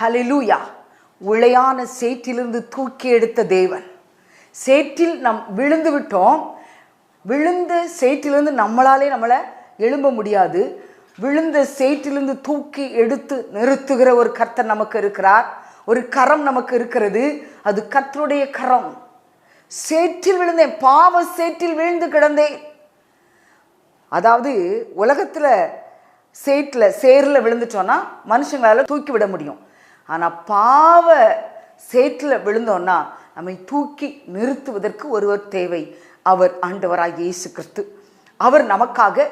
ஹலிலூயா உளையான சேற்றிலிருந்து தூக்கி எடுத்த தேவன். சேற்றில் நம் விழுந்து விட்டோம். விழுந்த சேற்றிலிருந்து நம்மளாலே நம்மளை எழும்ப முடியாது. விழுந்த சேற்றிலிருந்து தூக்கி எடுத்து நிறுத்துகிற ஒரு கர்த்தர் நமக்கு இருக்கிறார். ஒரு கரம் நமக்கு இருக்கிறது. அது கர்த்தருடைய கரம். சேற்றில் விழுந்தேன் பாவ சேற்றில் விழுந்து கிடந்தேன். அதாவது உலகத்தில் சேற்றில் சேரில் விழுந்துட்டோன்னா மனுஷங்களால் தூக்கி விட முடியும். ஆனால் பாவ சேற்றில் விழுந்தோன்னா நம்மை தூக்கி நிறுத்துவதற்கு ஒருவர் தேவை. அவர் ஆண்டவராக இயேசு கிறிஸ்து. அவர் நமக்காக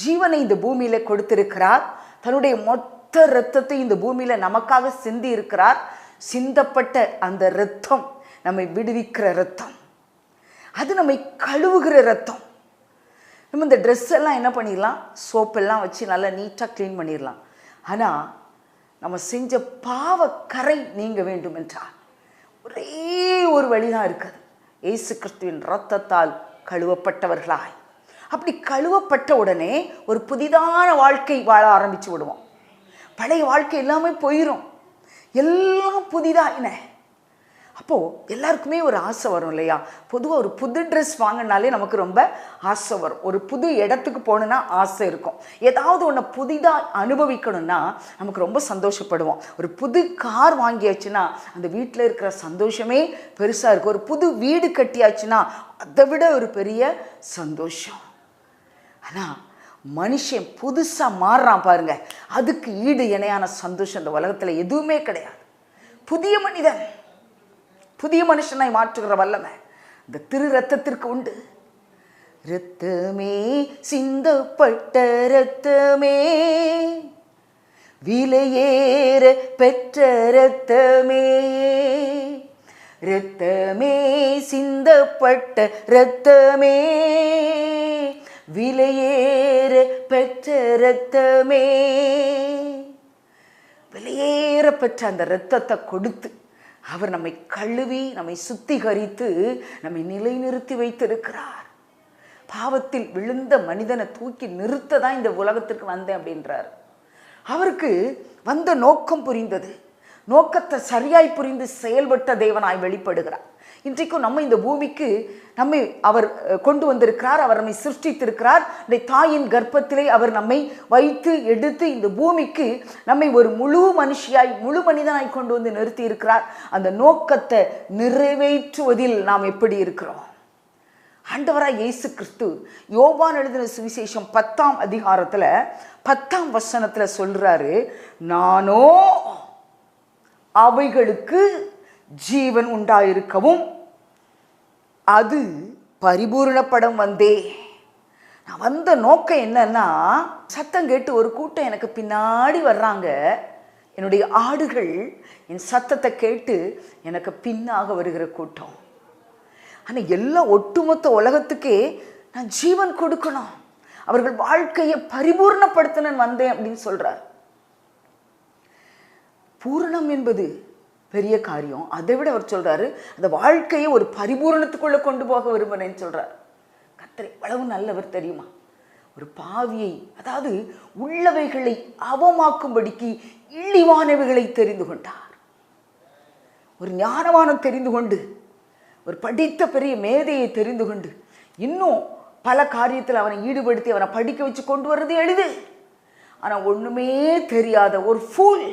ஜீவனை இந்த பூமியில் கொடுத்திருக்கிறார். தன்னுடைய மொத்த இரத்தத்தை இந்த பூமியில் நமக்காக சிந்தி இருக்கிறார் சிந்தப்பட்ட அந்த இரத்தம் நம்மை விடுவிக்கிற இரத்தம். அது நம்மை கழுவுகிற இரத்தம். நம்ம இந்த ட்ரெஸ் எல்லாம் என்ன பண்ணிடலாம் சோப்பெல்லாம் வச்சு நல்லா நீட்டாக க்ளீன் பண்ணிடலாம் ஆனால் நம்ம செஞ்ச பாவ கரை நீங்க வேண்டும் என்றால் ஒரே ஒரு வழிதான் இருக்குது. இயேசு கிறிஸ்துவின் இரத்தத்தால் கழுவப்பட்டவர்களாய். அப்படி கழுவப்பட்ட உடனே ஒரு புதிதான வாழ்க்கை வாழ ஆரம்பிச்சு விடுவோம். பழைய வாழ்க்கை எல்லாமே போயிடும் எல்லாம் புதிதாக என்ன? அப்போது எல்லாருக்குமே ஒரு ஆசை வரும் இல்லையா? பொதுவாக ஒரு புது ட்ரெஸ் வாங்கினாலே நமக்கு ரொம்ப ஆசை வரும். ஒரு புது இடத்துக்கு போகணுன்னா ஆசை இருக்கும். ஏதாவது ஒன்று புதிதாக அனுபவிக்கணும்னா நமக்கு ரொம்ப சந்தோஷப்படுவோம். ஒரு புது கார் வாங்கியாச்சுன்னா அந்த வீட்டில் இருக்கிற சந்தோஷமே பெருசாக இருக்கும். ஒரு புது வீடு கட்டியாச்சுன்னா அதை விட ஒரு பெரிய சந்தோஷம். ஆனால் மனுஷன் புதுசாக மாறுறான் பாருங்க. அதுக்கு ஈடு இணையான சந்தோஷம் இந்த உலகத்தில் எதுவுமே கிடையாது. புதிய மனிதன். புதிய மனுஷனை மாற்றுகிற வல்லமை இந்த திரு ரத்தத்திற்கு உண்டு. ரத்தமே சிந்தப்பட்ட ரத்தமே விலையேற பெற்ற ரத்தமே ரத்தமே சிந்தப்பட்ட ரத்தமே விலையேற பெற்ற ரத்தமே விலையேற பெற்ற அந்த ரத்தத்தை கொடுத்து அவர் நம்மை கழுவி நம்மை சுத்திகரித்து நம்மை நிலைநிறுத்தி வைத்திருக்கிறார். பாவத்தில் விழுந்த மனிதனை தூக்கி நிறுத்த தான் இந்த உலகத்திற்கு வந்தேன் அப்படின்றார். அவருக்கு வந்த நோக்கம் புரிந்தது. நோக்கத்தை சரியாய் புரிந்து செயல்பட்ட தேவனாய் வெளிப்படுகிறார். இன்றைக்கும் நம்ம இந்த பூமிக்கு நம்மை அவர் கொண்டு வந்திருக்கிறார் அவர் நம்மை சிருஷ்டித்திருக்கிறார். இந்த தாயின் கர்ப்பத்திலே அவர் நம்மை வைத்து எடுத்து இந்த பூமிக்கு நம்மை ஒரு முழு மனுஷியாய் முழு மனிதனாய் கொண்டு வந்து நிறுத்தி இருக்கிறார் அந்த நோக்கத்தை நிறைவேற்றுவதில் நாம் எப்படி இருக்கிறோம்? ஆண்டவராய் இயேசு கிறிஸ்து யோவான் எழுதின சுவிசேஷம் பத்தாம் அதிகாரத்தில் பத்தாம் வசனத்தில் சொல்கிறாரு நானோ அவைகளுக்கு ஜீவன் உண்டாயிருக்கவும் அது பரிபூரணப்படம் வந்தே. நான் வந்த நோக்கம் என்னன்னா சத்தம் கேட்டு ஒரு கூட்டம் எனக்கு பின்னாடி வர்றாங்க. என்னுடைய ஆடுகள் என் சத்தத்தை கேட்டு எனக்கு பின்னாக வருகிற கூட்டம். ஆனால் எல்லா ஒட்டுமொத்த உலகத்துக்கே நான் ஜீவன் கொடுக்கணும். அவர்கள் வாழ்க்கையை பரிபூர்ணப்படுத்தணும்னு வந்தேன் அப்படின்னு சொல்கிறார் பூரணம் என்பது பெரிய காரியம். அதை விட அவர் சொல்கிறாரு அந்த வாழ்க்கையை ஒரு பரிபூரணத்துக்குள்ளே கொண்டு போக விரும்பினேன்னு சொல்கிறார் கத்தரை எவ்வளவு நல்லவர் தெரியுமா? ஒரு பாவியை அதாவது உள்ளவைகளை அவமாக்கும்படிக்கு இழிவானவைகளை தெரிந்து கொண்டார். ஒரு ஞானவானம் தெரிந்து கொண்டு ஒரு படித்த பெரிய மேதையை தெரிந்து கொண்டு இன்னும் பல காரியத்தில் அவனை ஈடுபடுத்தி அவனை படிக்க வச்சு கொண்டு வர்றது எளிது. ஆனால் ஒன்றுமே தெரியாத ஒரு ஃபூல்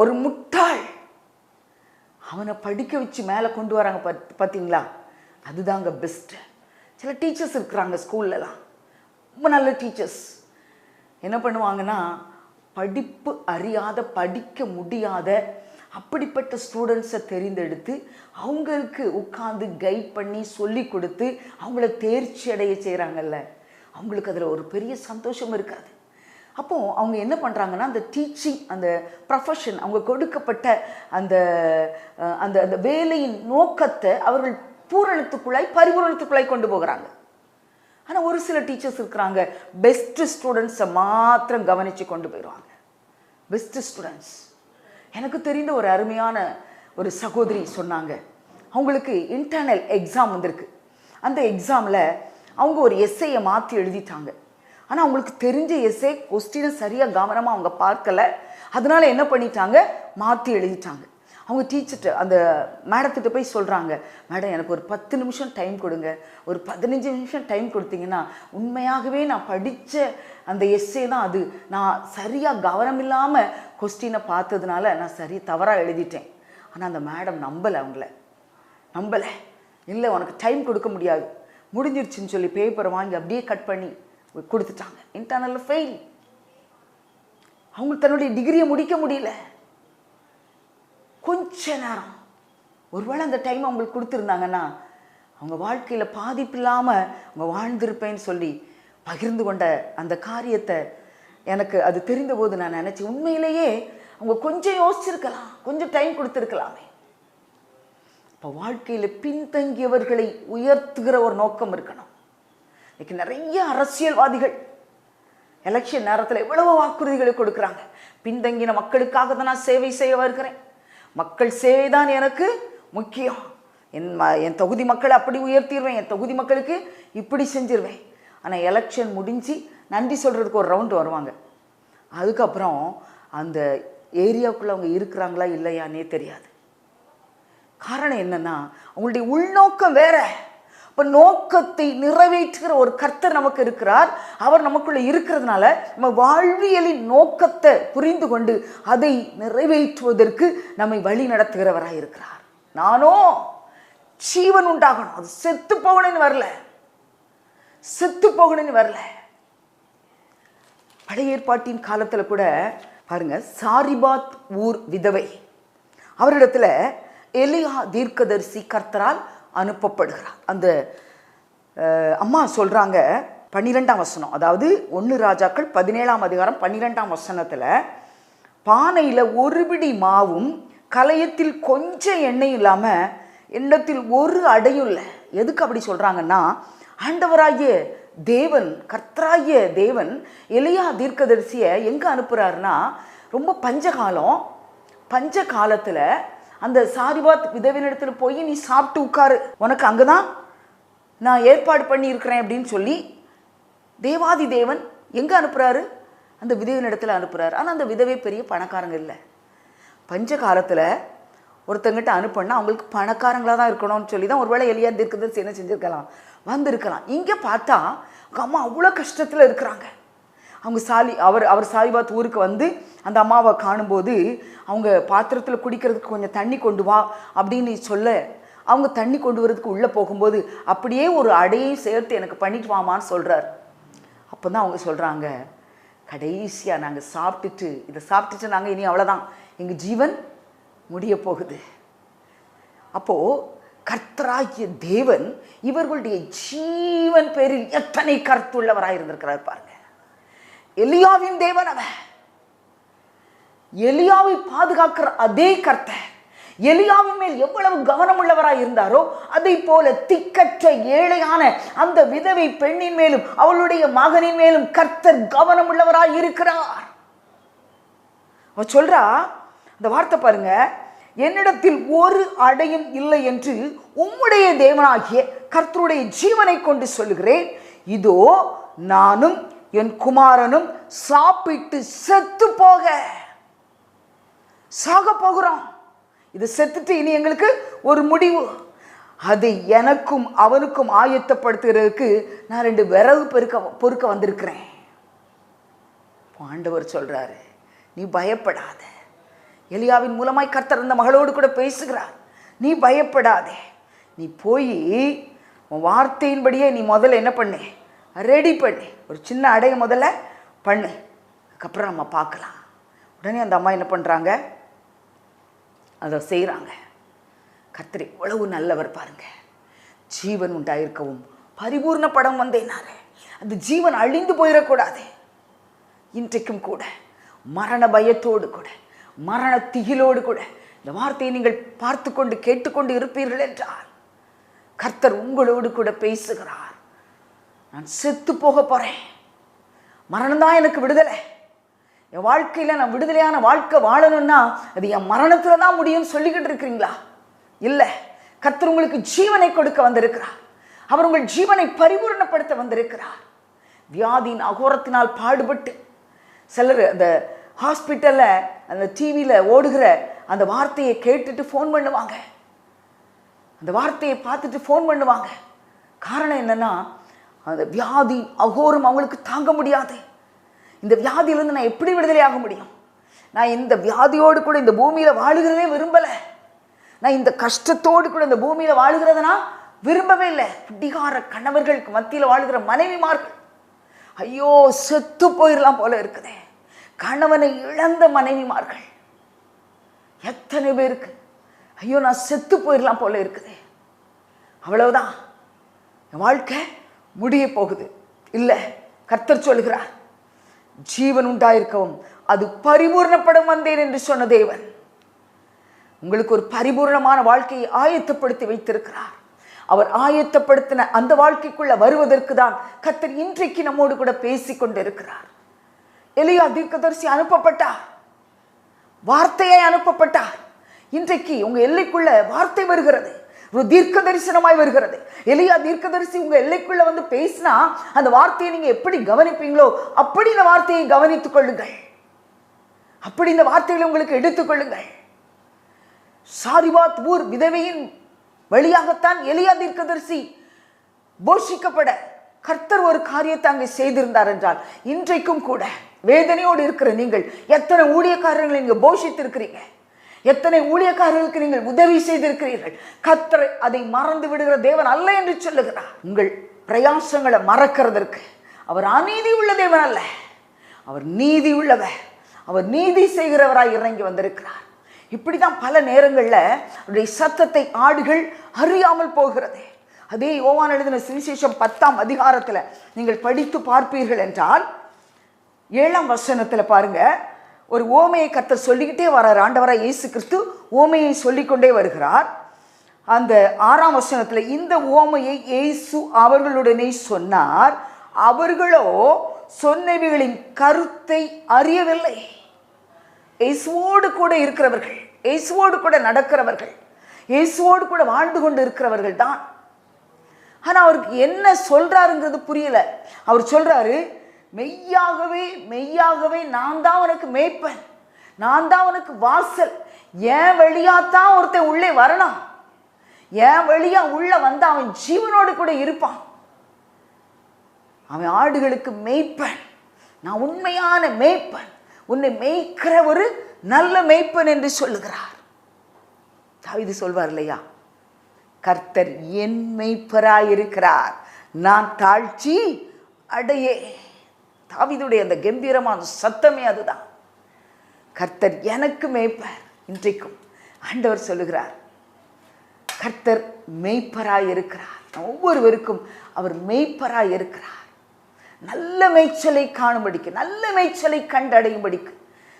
ஒரு முட்டாள். அவனை படிக்க வச்சு மேலே கொண்டு வராங்க பத் பார்த்தீங்களா அதுதாங்க பெஸ்ட்டு சில டீச்சர்ஸ் இருக்கிறாங்க ஸ்கூல்லலாம் ரொம்ப நல்ல டீச்சர்ஸ் என்ன பண்ணுவாங்கன்னா படிப்பு அறியாத படிக்க முடியாத அப்படிப்பட்ட ஸ்டூடெண்ட்ஸை தெரிந்தெடுத்து அவங்களுக்கு உட்காந்து கைட் பண்ணி சொல்லி கொடுத்து அவங்கள தேர்ச்சி அடைய செய்கிறாங்கல்ல அவங்களுக்கு அதில் ஒரு பெரிய சந்தோஷம் இருக்காது. அப்போ அவங்க என்ன பண்ணுறாங்கன்னா அந்த டீச்சிங் அந்த ப்ரொஃபஷன் அவங்க கொடுக்கப்பட்ட அந்த அந்த அந்த வேலையின் நோக்கத்தை அவர்கள் பூரணத்துக்குள்ளாய் பரிபூரணத்துக்குள்ளாய் கொண்டு போகிறாங்க. ஆனால் ஒரு சில டீச்சர்ஸ் இருக்கிறாங்க பெஸ்ட்டு ஸ்டூடெண்ட்ஸை மாத்திரம் கவனித்து கொண்டு போயிடுவாங்க. பெஸ்ட்டு ஸ்டூடெண்ட்ஸ் எனக்கு தெரிந்த ஒரு அருமையான ஒரு சகோதரி சொன்னாங்க. அவங்களுக்கு இன்டர்னல் எக்ஸாம் வந்திருக்கு. அந்த எக்ஸாமில் அவங்க ஒரு எஸ்ஐயை மாற்றி எழுதிட்டாங்க. ஆனால் அவங்களுக்கு தெரிஞ்ச எஸ்ஏ கொஸ்டினை சரியாக கவனமாக அவங்க பார்க்கலை. அதனால என்ன பண்ணிட்டாங்க? மாற்றி எழுதிட்டாங்க. அவங்க டீச்சர்கிட்ட அந்த மேடத்திட்ட போய் சொல்கிறாங்க மேடம் எனக்கு ஒரு பத்து நிமிஷம் டைம் கொடுங்க. ஒரு பதினஞ்சு நிமிஷம் டைம் கொடுத்தீங்கன்னா உண்மையாகவே நான் படித்த அந்த எஸ்ஸே தான் அது. நான் சரியாக கவனம் இல்லாமல் கொஸ்டினை பார்த்ததுனால நான் சரி தவறாக எழுதிட்டேன். ஆனால் அந்த மேடம் நம்பலை அவங்கள. நம்பலை. இல்லை உனக்கு டைம் கொடுக்க முடியாது. முடிஞ்சிருச்சுன்னு சொல்லி பேப்பரை வாங்கி அப்படியே கட் பண்ணி. கொடுத்துட்டாங்க. இன்டர்னலில் ஃபெயில் அவங்க தன்னுடைய டிகிரியை முடிக்க முடியல. கொஞ்ச நேரம். ஒருவேளை அந்த டைம் அவங்களுக்கு கொடுத்துருந்தாங்கன்னா அவங்க வாழ்க்கையில் பாதிப்பு இல்லாமல் அவங்க வாழ்ந்திருப்பேன்னு சொல்லி பகிர்ந்து கொண்ட அந்த காரியத்தை எனக்கு அது தெரிந்தபோது நான் நினச்சேன். உண்மையிலேயே அவங்க கொஞ்சம் யோசிச்சிருக்கலாம். கொஞ்சம் டைம் கொடுத்துருக்கலாமே. இப்போ வாழ்க்கையில் பின்தங்கியவர்களை உயர்த்துகிற ஒரு நோக்கம் இருக்கணும். இன்னைக்கு நிறைய அரசியல்வாதிகள் எலெக்ஷன் நேரத்தில் எவ்வளவு வாக்குறுதிகளை கொடுக்குறாங்க. பின்தங்கின மக்களுக்காக தான் நான் சேவை செய்ய வருகிறேன். மக்கள் சேவை தான் எனக்கு முக்கியம். என் ம என் தொகுதி மக்களை அப்படி உயர்த்திடுவேன் என் தொகுதி மக்களுக்கு இப்படி செஞ்சிருவேன். ஆனால் எலெக்ஷன் முடிஞ்சு நன்றி சொல்கிறதுக்கு ஒரு ரவுண்டு வருவாங்க. அதுக்கப்புறம் அந்த ஏரியாவுக்குள்ளே அவங்க இருக்கிறாங்களா இல்லையானே தெரியாது. காரணம் என்னென்னா அவங்களுடைய உள்நோக்கம் வேறு. இப்போ நோக்கத்தை நிறைவேற்றுகிற ஒரு கர்த்தர் நமக்கு இருக்கிறார். அவர் நமக்குள்ள இருக்கிறதுனால நம்ம வாழ்வியலின் நோக்கத்தை புரிந்து கொண்டு அதை நிறைவேற்றுவதற்கு நம்மை வழி நடத்துகிறவராக இருக்கிறார். நானோ ஜீவன் உண்டாகணும். அது செத்து போகணும்னு வரல. செத்து போகணும்னு வரல. பழைய ஏற்பாட்டின் காலத்தில் கூட பாருங்க சாரிபாத் ஊர் விதவை. அவரிடத்துல எலியா தீர்க்கதரிசி கர்த்தரால் அனுப்பப்படுகிறார். அந்த அம்மா சொல்கிறாங்க பன்னிரெண்டாம் வசனம் அதாவது ஒன்று ராஜாக்கள் பதினேழாம் அதிகாரம் பன்னிரெண்டாம் வசனத்தில் பானையில் ஒரு பிடி மாவும் கலையத்தில் கொஞ்சம் எண்ணெயும் இல்லாமல் எண்ணத்தில் ஒரு அடையும் இல்லை. எதுக்கு அப்படி சொல்கிறாங்கன்னா ஆண்டவராகிய தேவன் கர்த்தராகிய தேவன் எலியா தீர்க்கதரிசியை எங்கே அனுப்புகிறாருன்னா ரொம்ப பஞ்சகாலம் பஞ்ச காலத்தில் அந்த சாரிபாத் விதவினிடத்தில் போய் நீ சாப்பிட்டு உட்காரு. உனக்கு அங்கே தான் நான் ஏற்பாடு பண்ணியிருக்கிறேன் அப்படின்னு சொல்லி தேவாதி தேவன் எங்கே அனுப்புகிறாரு அந்த விதவினிடத்தில் அனுப்புகிறாரு ஆனால் அந்த விதவை பெரிய பணக்காரங்க இல்லை. பஞ்ச காலத்தில் ஒருத்தங்கிட்ட அனுப்புனா அவங்களுக்கு பணக்காரங்களாக தான் இருக்கணும்னு சொல்லி தான் ஒருவேளை எலியா தீர்க்கதரிசி என்ன செஞ்சுருக்கலாம்? வந்திருக்கலாம். இங்கே பார்த்தா அவங்க அம்மா அவ்வளோ கஷ்டத்தில் இருக்கிறாங்க. அவங்க சாலி அவர் அவர் சாலிபாத் ஊருக்கு வந்து அந்த அம்மாவை காணும்போது அவங்க பாத்திரத்தில் குடிக்கிறதுக்கு கொஞ்சம் தண்ணி கொண்டு வா அப்படின்னு சொல்ல. அவங்க தண்ணி கொண்டு வரதுக்கு உள்ளே போகும்போது அப்படியே ஒரு அடையை சேர்த்து எனக்கு பண்ணிட்டு வாமான்னு சொல்கிறார் அப்போ தான் அவங்க சொல்கிறாங்க கடைசியாக நாங்கள் சாப்பிட்டுட்டு இதை சாப்பிட்டுட்டு நாங்கள் இனி அவ்வளோதான் எங்கள் ஜீவன் முடிய போகுது. அப்போது கர்த்தராகிய தேவன் இவர்களுடைய ஜீவன் பேரில் எத்தனை கருத்துள்ளவராக இருந்திருக்கிறார் பாருங்க. எலியாவின் தேவன் அவன். எலியாவை பாதுகாக்கிற அதே கர்த்தர். எலியாவின் மேல் எவ்வளவு கவனம் உள்ளவராய் இருந்தாரோ அதை போல திக்கற்ற ஏழையான அந்த விதவை பெண்ணின் மேலும் அவளுடைய மகனின் மேலும் கர்த்தர் கவனம் உள்ளவராய் இருக்கிறார். அவ சொல்றா அந்த வார்த்தை பாருங்க என்னிடத்தில் ஒரு அடையும் இல்லை என்று உம்முடைய தேவனாகிய கர்த்தருடைய ஜீவனை கொண்டு சொல்லுகிறேன். இதோ நானும் என் குமாரனும் சாப்பிட்டு செத்து போக. சாக போகிறோம். இது செத்துட்டு இனி எங்களுக்கு ஒரு முடிவு. அது எனக்கும் அவனுக்கும் ஆயத்தப்படுத்துகிறதுக்கு நான் ரெண்டு விறகு பெருக்க பொறுக்க வந்திருக்கிறேன். ஆண்டவர் சொல்கிறாரு நீ பயப்படாத. எலியாவின் மூலமாய் கர்த்தர் அந்த மகளோடு கூட பேசுகிறார். நீ பயப்படாதே. நீ போய் உன் வார்த்தையின்படியே நீ முதல்ல என்ன பண்ணு? ரெடி பண்ணு. ஒரு சின்ன அடைய முதல்ல பண்ணு. அதுக்கப்புறம் நம்ம பார்க்கலாம். உடனே அந்த அம்மா என்ன பண்ணுறாங்க அதை செய்கிறாங்க கர்த்தர் எவ்வளவு நல்லவர் பாருங்க. ஜீவன் உண்டாயிருக்கவும் பரிபூர்ண படம் வந்தேனாரு அந்த ஜீவன் அழிந்து போயிடக்கூடாது. இன்றைக்கும் கூட மரண பயத்தோடு கூட மரண திகிலோடு கூட இந்த வார்த்தையை நீங்கள் பார்த்து கொண்டு கேட்டுக்கொண்டு இருப்பீர்கள் என்றால் கர்த்தர் உங்களோடு கூட பேசுகிறார். நான் செத்து போக போகிறேன் மரணம் தான் எனக்கு விடுதலை. என் வாழ்க்கையில் நான் விடுதலையான வாழ்க்கை வாழணும்னா அது என் மரணத்தில் தான் முடியும்னு சொல்லிக்கிட்டு இருக்கிறீங்களா? இல்லை. கத்தர் உங்களுக்கு ஜீவனை கொடுக்க வந்திருக்கிறார். அவர் உங்கள் ஜீவனை பரிபூரணப்படுத்த வந்திருக்கிறார். வியாதியின் அகோரத்தினால் பாடுபட்டு சிலர் அந்த ஹாஸ்பிட்டலில் அந்த டிவியில் ஓடுகிற அந்த வார்த்தையை கேட்டுட்டு ஃபோன் பண்ணுவாங்க. அந்த வார்த்தையை பார்த்துட்டு ஃபோன் பண்ணுவாங்க. காரணம் என்னென்னா அந்த வியாதி அகோரம் அவங்களுக்கு தாங்க முடியாது. இந்த வியாதியிலேருந்து நான் எப்படி விடுதலை ஆக முடியும்? நான் இந்த வியாதியோடு கூட இந்த பூமியில் வாழுகிறதே விரும்பலை. நான் இந்த கஷ்டத்தோடு கூட இந்த பூமியில் வாழுகிறதுனா விரும்பவே இல்லை. குடிகார கணவர்களுக்கு மத்தியில் வாழுகிற மனைவிமார்கள். ஐயோ செத்து போயிடலாம் போல இருக்குதே. கணவனை இழந்த மனைவிமார்கள். எத்தனை பேருக்கு? ஐயோ நான் செத்து போயிடலாம் போல இருக்குது. அவ்வளவுதான். என் வாழ்க்கை முடிய போகுது இல்லை கர்த்தர் சொல்கிறார் ஜீவன் உண்டாயிருக்கவும் அது பரிபூர்ணப்படும் வந்தேன் என்று சொன்ன தேவன். உங்களுக்கு ஒரு பரிபூர்ணமான வாழ்க்கையை ஆயத்தப்படுத்தி வைத்திருக்கிறார். அவர் ஆயத்தப்படுத்தின அந்த வாழ்க்கைக்குள்ள வருவதற்கு தான் கர்த்தர் இன்றைக்கு நம்மோடு கூட பேசிக் கொண்டிருக்கிறார். எலியா தீர்க்கதரிசி அனுப்பப்பட்டார். வார்த்தையை அனுப்பப்பட்டார். இன்றைக்கு உங்க எல்லைக்குள்ள வார்த்தை வருகிறது. ஒரு தீர்க்க தரிசனமாய் வருகிறது. எலியா தீர்க்கதரிசி உங்க எல்லைக்குள்ள வந்து பேசினா அந்த வார்த்தையை நீங்க எப்படி கவனிப்பீங்களோ அப்படி இந்த வார்த்தையை கவனித்துக் கொள்ளுங்கள். அப்படி இந்த வார்த்தைகளை உங்களுக்கு எடுத்துக்கொள்ளுங்கள் சாரிபாத் ஊர் விதவையின் வழியாகத்தான் எலியா தீர்க்கதரிசி போஷிக்கப்பட கர்த்தர் ஒரு காரியத்தை அங்கே செய்திருந்தார் என்றால் இன்றைக்கும் கூட வேதனையோடு இருக்கிற நீங்கள் எத்தனை ஊழியக்காரர்களை நீங்கள் போஷித்திருக்கிறீங்க? எத்தனை ஊழியக்காரர்களுக்கு நீங்கள் உதவி செய்திருக்கிறீர்கள்? கத்தரை அதை மறந்து விடுகிற தேவன் அல்ல என்று சொல்லுகிறார். உங்கள் பிரயாசங்களை மறக்கிறதற்கு அவர் அநீதி உள்ள தேவன் அல்ல. அவர் நீதி உள்ளவர். அவர் நீதி செய்கிறவராய் இறங்கி வந்திருக்கிறார். இப்படி தான் பல நேரங்களில் அவருடைய சத்தத்தை ஆடுகள் அறியாமல் போகிறது. அதே யோவான் எழுதின சுவிசேஷம் பத்தாம் அதிகாரத்தில் நீங்கள் படித்து பார்ப்பீர்கள் என்றால் ஏழாம் வசனத்தில் பாருங்கள் ஒரு ஓமையை கத்த சொல்லிக்கிட்டே வர்றார் ஆண்டவராக இயேசு கிறிஸ்து ஓமையை சொல்லிக்கொண்டே வருகிறார். அந்த ஆறாம் வசனத்தில் இந்த ஓமையை இயேசு அவர்களுடனே சொன்னார். அவர்களோ சொன்னவைகளின் கருத்தை அறியவில்லை. இயேசுவோடு கூட இருக்கிறவர்கள் இயேசுவோடு கூட நடக்கிறவர்கள் இயேசுவோடு கூட வாழ்ந்து கொண்டு இருக்கிறவர்கள் தான். ஆனால் அவருக்கு என்ன சொல்கிறாருங்கிறது புரியல. அவர் சொல்கிறாரு மெய்யாகவே மெய்யாகவே நான் தான் உனக்கு மேய்ப்பன். நான் தான் உனக்கு வாசல். என் வழியாத்தான் ஒருத்தன் உள்ளே வரணும். என் வழியா உள்ள வந்து அவன் ஜீவனோடு கூட இருப்பான். அவன் ஆடுகளுக்கு மேய்ப்பன். நான் உண்மையான மேய்ப்பன். உன்னை மேய்க்கிற ஒரு நல்ல மேய்ப்பன் என்று சொல்லுகிறார். இது சொல்வார் இல்லையா? கர்த்தர் என் மெய்ப்பராயிருக்கிறார். நான் தாழ்ச்சி அடையே தாவிதுடைய அந்த கம்பீரமான சத்தமே அதுதான். கர்த்தர் எனக்கு மேய்ப்பார் இன்றைக்கும். ஆண்டவர் சொல்லுகிறார் கர்த்தர் மெய்ப்பராய் இருக்கிறார். ஒவ்வொருவருக்கும் அவர் மெய்ப்பராய் இருக்கிறார். நல்ல மேய்ச்சலை காணும்படிக்கு நல்ல மேய்ச்சலை கண்டடையும்படிக்கு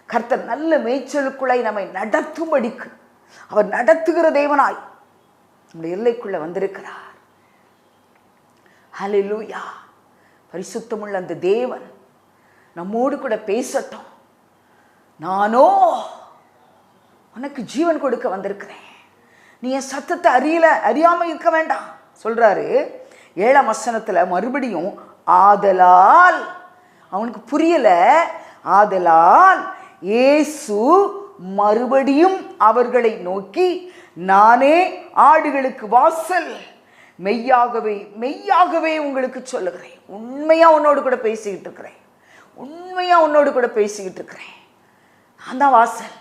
கர்த்தர் நல்ல மேய்ச்சலுக்குள்ளாய் நம்மை நடத்தும்படிக்கு அவர் நடத்துகிற தேவனாய் நம்முடைய எல்லைக்குள்ள வந்திருக்கிறார். ஹalleluya. பரிசுத்தமுள்ள அந்த தேவன் நம்மோடு கூட பேசட்டும். நானோ உனக்கு ஜீவன் கொடுக்க வந்திருக்கிறேன். நீ என் சத்தத்தை அறியல அறியாமல் இருக்க வேண்டாம் சொல்கிறாரு ஏழாம் வசனத்தில் மறுபடியும் ஆதலால். அவனுக்கு புரியலை. ஆதலால் ஏசு மறுபடியும் அவர்களை நோக்கி நானே ஆடுகளுக்கு வாசல். மெய்யாகவே மெய்யாகவே உங்களுக்கு சொல்லுகிறேன். உண்மையாக உன்னோடு கூட பேசிக்கிட்டு இருக்கிறேன். உண்மையாக உன்னோடு கூட பேசிக்கிட்டு இருக்கிறேன். நான் தான் வாசல்.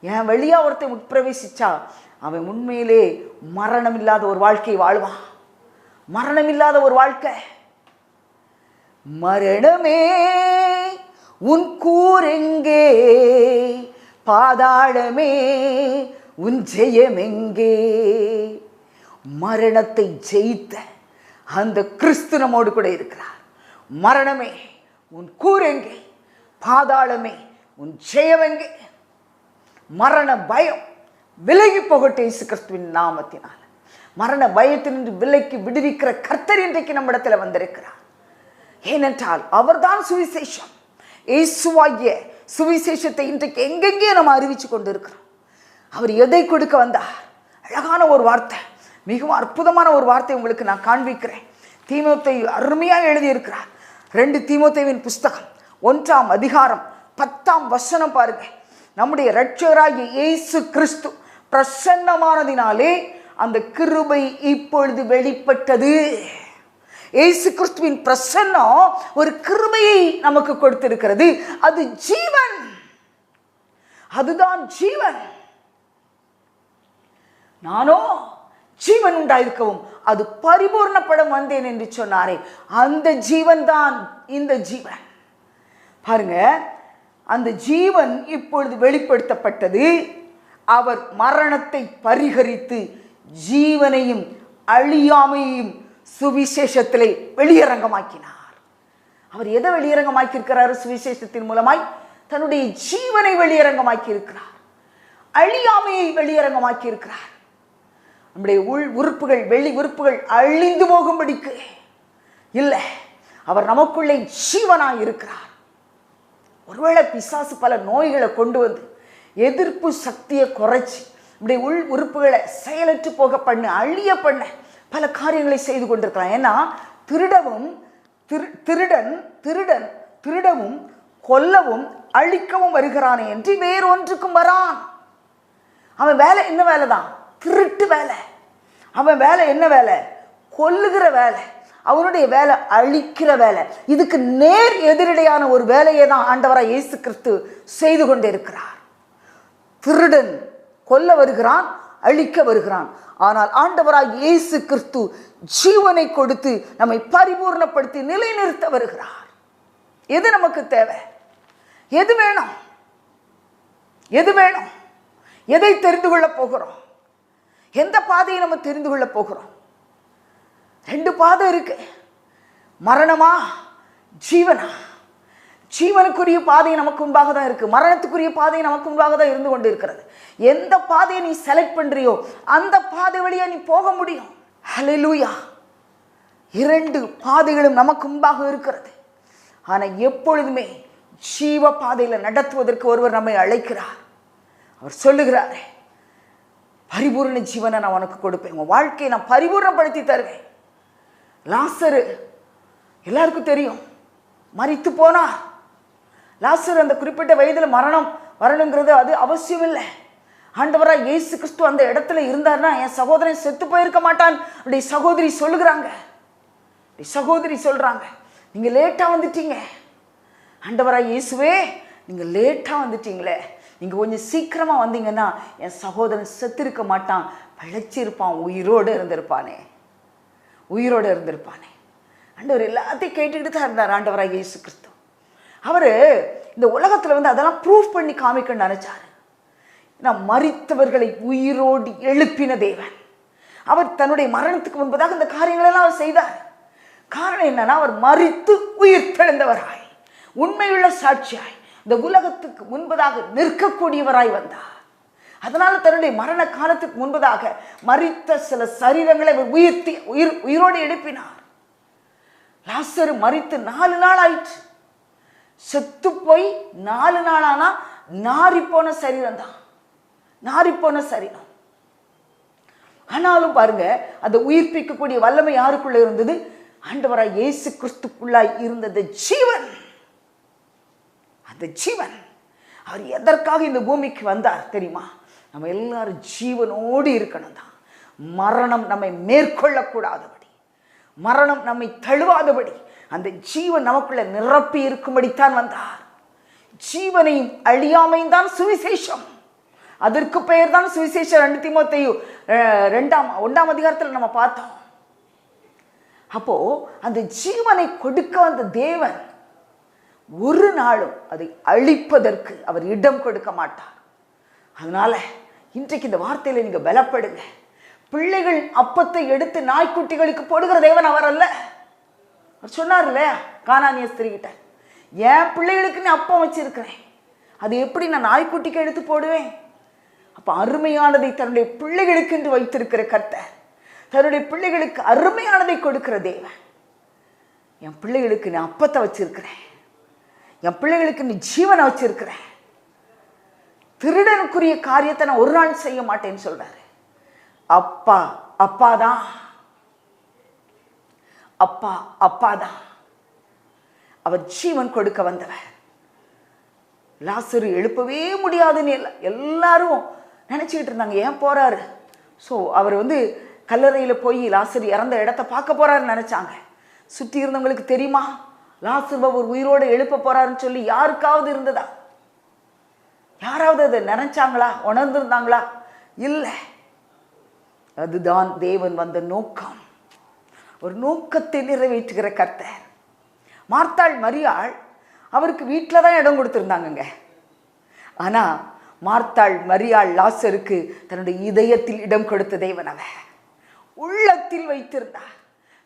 என் வழியா ஒருத்தன் உட்பிரவேசிச்சா அவன் உண்மையிலே மரணம் இல்லாத ஒரு வாழ்க்கை வாழ்வான். மரணம் இல்லாத ஒரு வாழ்க்கை. மரணமே உன் கூரெங்கே பாதாளமே உன் ஜெயமெங்கே. மரணத்தை ஜெயித்த அந்த கிறிஸ்து நம்மோடு கூட இருக்கிறார். மரணமே உன் கூரெங்கே பாதாளமே உன் ஜெயமெங்கே மரண பயம் விலகி போகட்டும் இயேசு கிறிஸ்துவின் நாமத்தினால். மரண பயத்தினின்று விலைக்கு விடுவிக்கிற கர்த்தர் இன்றைக்கு நம்மிடத்தில் வந்திருக்கிறார். ஏனென்றால் அவர்தான் சுவிசேஷம். இயேசுவாகிய சுவிசேஷத்தை இன்றைக்கு எங்கெங்கே நம்ம அறிவிச்சு கொண்டு இருக்கிறோம் அவர் எதை கொடுக்க வந்தார்? அழகான ஒரு வார்த்தை மிகவும் அற்புதமான ஒரு வார்த்தை உங்களுக்கு நான் காண்பிக்கிறேன். தீமத்தை அருமையாக எழுதியிருக்கிறார். ரெண்டு தீமோத்தேவின் புஸ்தகம் ஒன்றாம் அதிகாரம் பத்தாம் வசனம் பாருங்க. நம்முடைய இரட்சகராகிய இயேசு கிறிஸ்து பிரசன்னமானதினாலே அந்த கிருபை இப்பொழுது வெளிப்பட்டது. இயேசு கிறிஸ்துவின் பிரசன்னம் ஒரு கிருபையை நமக்கு கொடுத்திருக்கிறது. அது ஜீவன். அதுதான் ஜீவன். நானோ ஜீவன் உண்டாயிருக்கவும் அது பரிபூர்ணப்படம் வந்தேன் என்று சொன்னாரே. அந்த ஜீவன் தான் இந்த ஜீவன். பாருங்க அந்த ஜீவன் இப்பொழுது வெளிப்படுத்தப்பட்டது. அவர் மரணத்தை பரிகரித்து ஜீவனையும் அழியாமையையும் சுவிசேஷத்திலே வெளியரங்கமாக்கினார். அவர் எதை வெளியரங்கமாக்கியிருக்கிறார் சுவிசேஷத்தின் மூலமாய்? தன்னுடைய ஜீவனை வெளியரங்கமாக்கி இருக்கிறார் அழியாமையை வெளியரங்கமாக்கி இருக்கிறார் நம்முடைய உள் உறுப்புகள் வெளி உறுப்புகள் அழிந்து போகும்படிக்கு. இல்லை அவர் நமக்குள்ளே ஜீவனாக இருக்கிறார். ஒருவேளை பிசாசு பல நோய்களை கொண்டு வந்து எதிர்ப்பு சக்தியை குறைச்சி இப்படி உள் உறுப்புகளை செயலற்று போக பண்ண அழிய பண்ண பல காரியங்களை செய்து கொண்டிருக்கலாம். ஏன்னா திருடவும் திரு திருடன் திருடன் திருடவும் கொல்லவும் அழிக்கவும் வருகிறானே என்று வேறொன்றுக்கும் வரான். அவன் வேலை என்ன வேலை தான் திருட்டு வேலை. அவன் வேலை என்ன வேலை? கொல்லுகிற வேலை. அவனுடைய வேலை அழிக்கிற வேலை. இதுக்கு நேர் எதிரடையான ஒரு வேலையை தான் ஆண்டவராக இயேசு கிறிஸ்து செய்து கொண்டிருக்கிறார். திருடன் கொல்ல வருகிறான் அழிக்க வருகிறான். ஆனால் ஆண்டவராக இயேசு கிறிஸ்து ஜீவனை கொடுத்து நம்மை பரிபூர்ணப்படுத்தி நிலைநிறுத்த வருகிறார். எது நமக்கு தேவை? எது வேணும்? எது வேணும்? எதை தெரிந்து கொள்ள போகிறோம்? எந்த பாதையை நம்ம தெரிந்து கொள்ள போகிறோம்? ரெண்டு பாதை இருக்கு. மரணமா? ஜீவனா? ஜீவனுக்குரிய பாதை நமக்கு முன்பாக தான் இருக்கு. மரணத்துக்குரிய பாதை நமக்கு முன்பாக தான் இருந்து கொண்டு இருக்கிறது எந்த பாதையை நீ செலக்ட் பண்றியோ அந்த பாதை வழியா நீ போக முடியும். ஹலெலூயா இரண்டு பாதைகளும் நமக்கு முன்பாக இருக்கிறது. ஆனால் எப்பொழுதுமே ஜீவ பாதையில் நடத்துவதற்கு ஒருவர் நம்மை அழைக்கிறார். அவர் சொல்லுகிறாரே பரிபூர்ண ஜீவனை நான் உனக்கு கொடுப்பேன். உன் வாழ்க்கையை நான் பரிபூர்ணப்படுத்தி தருவேன். லாசரு எல்லாருக்கும் தெரியும். மறித்து போனா லாசர் அந்த குறிப்பிட்ட வயதில் மரணம் வரணுங்கிறது அது அவசியம் இல்லை ஆண்டவராக இயேசு கிறிஸ்து அந்த இடத்துல இருந்தார்னா என் சகோதரன் செத்து போயிருக்க மாட்டான். அப்படி சகோதரி சொல்லுகிறாங்க. அப்படி சகோதரி சொல்கிறாங்க நீங்கள் லேட்டாக வந்துட்டீங்க. ஆண்டவராக இயேசுவே நீங்கள் லேட்டாக வந்துட்டீங்களே. நீங்கள் கொஞ்சம் சீக்கிரமாக வந்தீங்கன்னா என் சகோதரன் செத்திருக்க மாட்டான். பிழைச்சிருப்பான். உயிரோடு இருந்திருப்பானே. உயிரோடு இருந்திருப்பானே. ஆண்டவர் எல்லாத்தையும் கேட்டுக்கிட்டு தான் இருந்தார் ஆண்டவராக இயேசு கிறிஸ்து அவர் இந்த உலகத்தில் வந்து அதெல்லாம் ப்ரூஃப் பண்ணி காமிக்கணும்னு நினச்சாரு. நான் மறித்தவர்களை உயிரோடு எழுப்பின தேவன். அவர் தன்னுடைய மரணத்துக்கு முன்பதாக இந்த காரியங்களெல்லாம் அவர் செய்தார். காரணம் என்னன்னா அவர் மறித்து உயிர் தெழுந்தவராய் உண்மையுள்ள சாட்சியாய். இந்த உலகத்துக்கு முன்பதாக நிற்கக்கூடியவராய் வந்தார். அதனால தன்னுடைய மரண காலத்துக்கு முன்பதாக மறித்த சில சரீரங்களை உயிர்த்தி உயிர் உயிரோடு எழுப்பினார். லாசரு மறித்து நாலு நாள் ஆயிற்று. செத்து போய் நாலு நாளானா நாரிப்போன சரீரம் தான். நாரிப்போன சரீரம். ஆனாலும் பாருங்க அந்த உயிர்ப்பிக்கக்கூடிய வல்லமை யாருக்குள்ள இருந்தது? ஆண்டவராய் இயேசு கிறிஸ்துக்குள்ளாய் இருந்தது ஜீவன். அந்த ஜீவன். அவர் எதற்காக இந்த பூமிக்கு வந்தார் தெரியுமா? நம்ம எல்லாரும் ஜீவனோடு இருக்கணும் தான் மரணம் நம்மை மேற்கொள்ளக்கூடாதபடி. மரணம் நம்மை தழுவாதபடி. அந்த ஜீவன் நமக்குள்ள நிரப்பி இருக்கும்படித்தான் வந்தார். ஜீவனையும் அழியாமையும் தான் சுவிசேஷம். அதற்கு பெயர் தான் சுவிசேஷம். ரெண்டு திமுத்தையும் ரெண்டாம் ஒன்றாம் அதிகாரத்தில் நம்ம பார்த்தோம். அப்போ அந்த ஜீவனை கொடுக்க வந்த தேவன் ஒரு நாளும் அதை அழிப்பதற்கு அவர் இடம் கொடுக்க மாட்டார். அதனால இன்றைக்கு இந்த வார்த்தையில நீங்க பலப்படுங்க. பிள்ளைகள் அப்பத்தை எடுத்து நாய்க்குட்டிகளுக்கு போடுகிற தேவன் அவர் அல்ல. அவர் சொன்னார் இல்லையா? காணானிய ஸ்திரீகிட்ட என் பிள்ளைகளுக்குன்னு அப்பம் வச்சிருக்கிறேன். அது எப்படி நான் நாய்க்குட்டிக்கு எடுத்து போடுவேன்? அப்போ அருமையானதை தன்னுடைய பிள்ளைகளுக்கு என்று வைத்திருக்கிற கர்த்தர் தன்னுடைய பிள்ளைகளுக்கு அருமையானதை கொடுக்கிற தேவன் என் பிள்ளைகளுக்கு நீ அப்பத்தை வச்சிருக்கிறேன். என் பிள்ளைகளுக்கு நீ ஜீவனை வச்சிருக்கிறேன். திருடனுக்குரிய காரியத்தை நான் ஒரு நாள் செய்ய மாட்டேன்னு சொல்றாரு. அப்பா அப்பா தான் அப்பா அப்பா தான் அவர் ஜீவன் கொடுக்க வந்தவர். லாசரு எழுப்பவே முடியாதுன்னு எல்லா எல்லாரும் நினச்சிக்கிட்டு இருந்தாங்க ஏன் போறாரு? ஸோ அவர் வந்து கல்லறையில் போய் லாசர் இறந்த இடத்த பார்க்க போறாருன்னு நினச்சாங்க. சுற்றி இருந்தவங்களுக்கு தெரியுமா? லாசர் ஒரு உயிரோடு எழுப்ப போறாருன்னு சொல்லி யாருக்காவது இருந்ததா? யாராவது அதை நினைச்சாங்களா? உணர்ந்திருந்தாங்களா? இல்லை. அதுதான் தேவன் வந்த நோக்கம். ஒரு நோக்கத்தை நிறைவேற்றுகிற கர்த்தர். மார்த்தாள் மரியாள் அவருக்கு வீட்டில் தான் இடம் கொடுத்துருந்தாங்கங்க. ஆனால் மார்த்தாள் மரியாள் லாசருக்கு தன்னுடைய இதயத்தில் இடம் கொடுத்த தேவன் அவ உள்ளத்தில் வைத்திருந்தார்.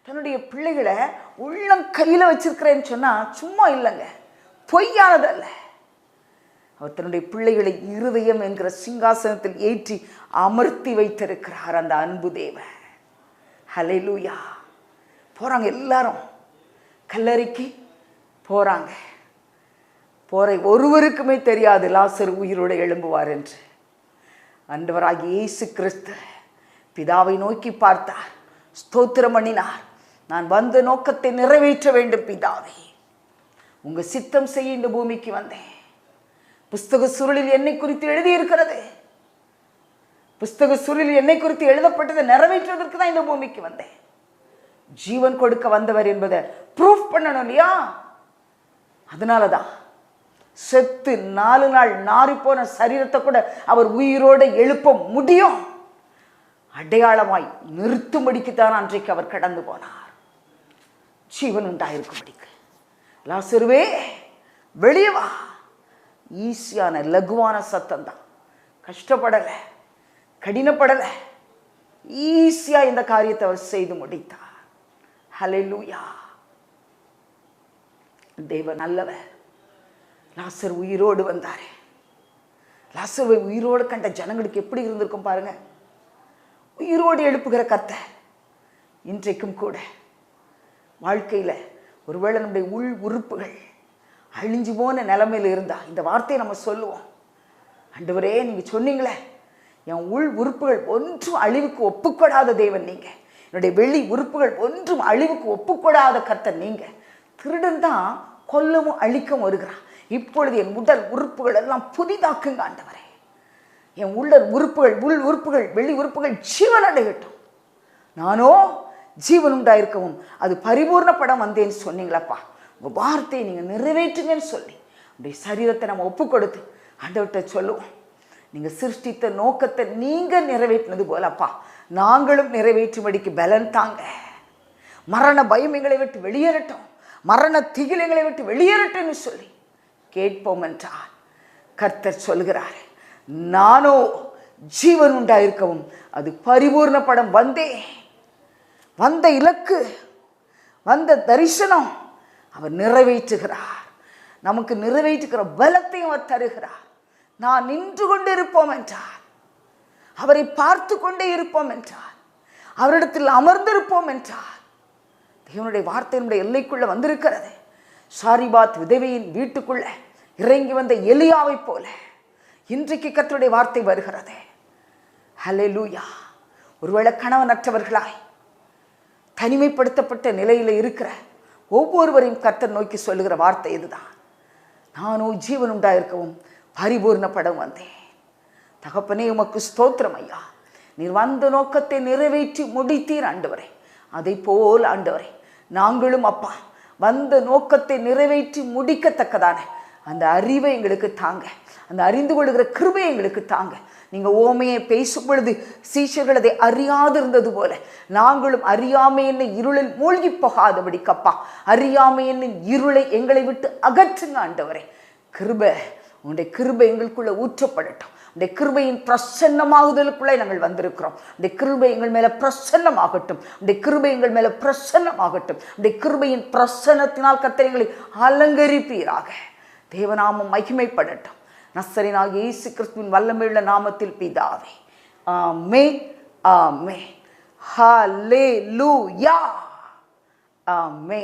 தன்னுடைய பிள்ளைகளை உள்ளம் கையில் வச்சிருக்கிறேன்னு சொன்னால் சும்மா இல்லைங்க. பொய்யானதல்ல அவர் தன்னுடைய பிள்ளைகளை இருதயம் என்கிற சிங்காசனத்தில் ஏற்றி அமர்த்தி வைத்திருக்கிறார் அந்த அன்பு தேவன். ஹalleluya போகிறாங்க எல்லாரும். கல்லறைக்கு போகிறாங்க போகிற ஒருவருக்குமே தெரியாது லாசர் உயிரோடு எழும்புவார் என்று. அண்டவராகி இயேசு கிறிஸ்து பிதாவை நோக்கி பார்த்தார். ஸ்தோத்திரம் பண்ணினார். நான் வந்த நோக்கத்தை நிறைவேற்ற வேண்டும் பிதாவே. உங்க சித்தம் செய்ய இந்த பூமிக்கு வந்தேன். புஸ்தக சுருளில் என்னை குறித்து எழுதியிருக்கிறது. புஸ்தக சுருளில் என்னை குறித்து எழுதப்பட்டதை நிறைவேற்றுவதற்கு தான் இந்த பூமிக்கு வந்தேன். ஜீவன் கொடுக்க வந்தவர் என்பதை ப்ரூஃப் பண்ணணும் இல்லையா? அதனால தான் செத்து நாலு நாள் நாறிப்போன சரீரத்தை கூட அவர் உயிரோடு எழுப்ப முடியும். அடையாளமாய் நிறுத்தும்படிக்குத்தான் அன்றைக்கு அவர் கடந்து போனார். ஜீவன் உண்டாயிருக்கும்படிக்கு லாசருவே வெளியே வா. ஈஸியான லகுவான சத்தம் தான் கஷ்டப்படலை கடினப்படலை. ஈஸியாக இந்த காரியத்தை அவர் செய்து முடித்தார். ஹalleluya. தேவன் நல்லவர். லாசர் உயிரோடு வந்தார். லாசர்வை உயிரோடு கண்ட ஜனங்களுக்கு எப்படி இருந்திருக்கும் பாருங்க. உயிரோடு எழுப்புகிற கத்தை இன்றைக்கும் கூட. வாழ்க்கையில் ஒருவேளை நம்முடைய உள் உறுப்புகள் அழிஞ்சு போன நிலமையில் இருந்தால் இந்த வார்த்தையை நம்ம சொல்லுவோம். அண்டவரே நீங்கள் சொன்னீங்களே என் உள் உறுப்புகள் ஒன்றும் அழிவுக்கு ஒப்புக்கொடாத தேவன் நீங்கள் என்னுடைய வெளி உறுப்புகள் ஒன்றும் அழிவுக்கு ஒப்புக்கொடாத கர்த்தர் நீங்கள் திருடன் தான் கொல்லவும் அழிக்கவும் வருகிறான் இப்பொழுது என் உடல் உறுப்புகள் எல்லாம் புதிதாக்குங்க ஆண்டவரே. என் உள்ள உறுப்புகள் உள் உறுப்புகள் வெளி உறுப்புகள் ஜீவன் அடையட்டும் நானோ ஜீவன் உண்டாயிருக்கவும் அது பரிபூர்ணப்படம் வந்தேன்னு சொன்னீங்களப்பா. உங்கள் வார்த்தையை நீங்கள் நிறைவேற்றுங்கன்னு சொல்லி. அப்படியே சரீரத்தை நம்ம ஒப்பு கொடுத்து ஆண்டவர்கிட்ட சொல்லுவோம். நீங்கள் சிருஷ்டித்த நோக்கத்தை நீங்கள் நிறைவேற்றினது போலப்பா. நாங்களும் நிறைவேற்றும்படிக்கு பலன் தாங்க. மரண பயம் எங்களை விட்டு வெளியேறட்டும். மரண திகில் எங்களை விட்டு வெளியேறட்டும்னு சொல்லி கேட்போம் என்றால் கர்த்தர் சொல்கிறார் நானோ ஜீவன் உண்டாயிருக்கவும் அது பரிபூர்ணப்படம் வந்தேன். வந்த இலக்கு வந்த தரிசனம் அவர் நிறைவேற்றுகிறார். நமக்கு நிறைவேற்றுகிற பலத்தையும் அவர் தருகிறார். நான் நின்று கொண்டு இருப்போம் என்றார். அவரை பார்த்து கொண்டே இருப்போம் என்றார். அவரிடத்தில் அமர்ந்திருப்போம் என்றார். தேவனுடைய வார்த்தையினுடைய எல்லைக்குள்ளே வந்திருக்கிறது. சாரிபாத் விதவையின் வீட்டுக்குள்ளே இறங்கி வந்த எலியாவை போல இன்றைக்கு கத்தருடைய வார்த்தை வருகிறது. ஹலே லூயா ஒருவேளை கணவனற்றவர்களாய் தனிமைப்படுத்தப்பட்ட நிலையில் இருக்கிற ஒவ்வொருவரையும் கர்த்தர் நோக்கி சொல்லுகிற வார்த்தை இதுதான். நானும் ஜீவன் உண்டாயிருக்கவும் பரிபூர்ணப்படம் வந்தேன். தகப்பனே உமக்கு ஸ்தோத்திரம் ஐயா. நீர் வந்த நோக்கத்தை நிறைவேற்றி முடித்தீர் ஆண்டவரே. அதை போல் ஆண்டவரே நாங்களும் அப்பா வந்த நோக்கத்தை நிறைவேற்றி முடிக்கத்தக்கதான அந்த அறிவை எங்களுக்கு தாங்க. அந்த அறிந்து கொள்கிற கிருபை எங்களுக்கு தாங்க. நீங்கள் ஓமையை பேசும் பொழுது சீஷர்கள் அதை அறியாதிருந்தது போல. நாங்களும் அறியாமை என்ன இருளில் மூழ்கி போகாதபடி கப்பா அறியாமை என்னும் இருளை எங்களை விட்டு அகற்றுங்க ஆண்டவரே. கிருபை உன்னுடைய கிருபை எங்களுக்குள்ளே ஊற்றப்படட்டும். இந்த கிருபையின் பிரசன்னமாகுதலுக்குள்ளே நாங்கள் வந்திருக்கிறோம். இந்த கிருபை எங்கள் மேலே பிரசன்னமாகட்டும். இந்த கிருபை எங்கள் மேலே பிரசன்னமாகட்டும். இந்த கிருபையின் பிரசன்னத்தினால் கத்திரங்களை அலங்கரிப்பீராக. தேவநாமம் மகிமைப்படட்டும். நசரினாக இயேசு கிறிஸ்துவின் வல்லமையுள்ள நாமத்தில் பிதாவே. ஆமே ஆமே ஹலே லூயா ஆமே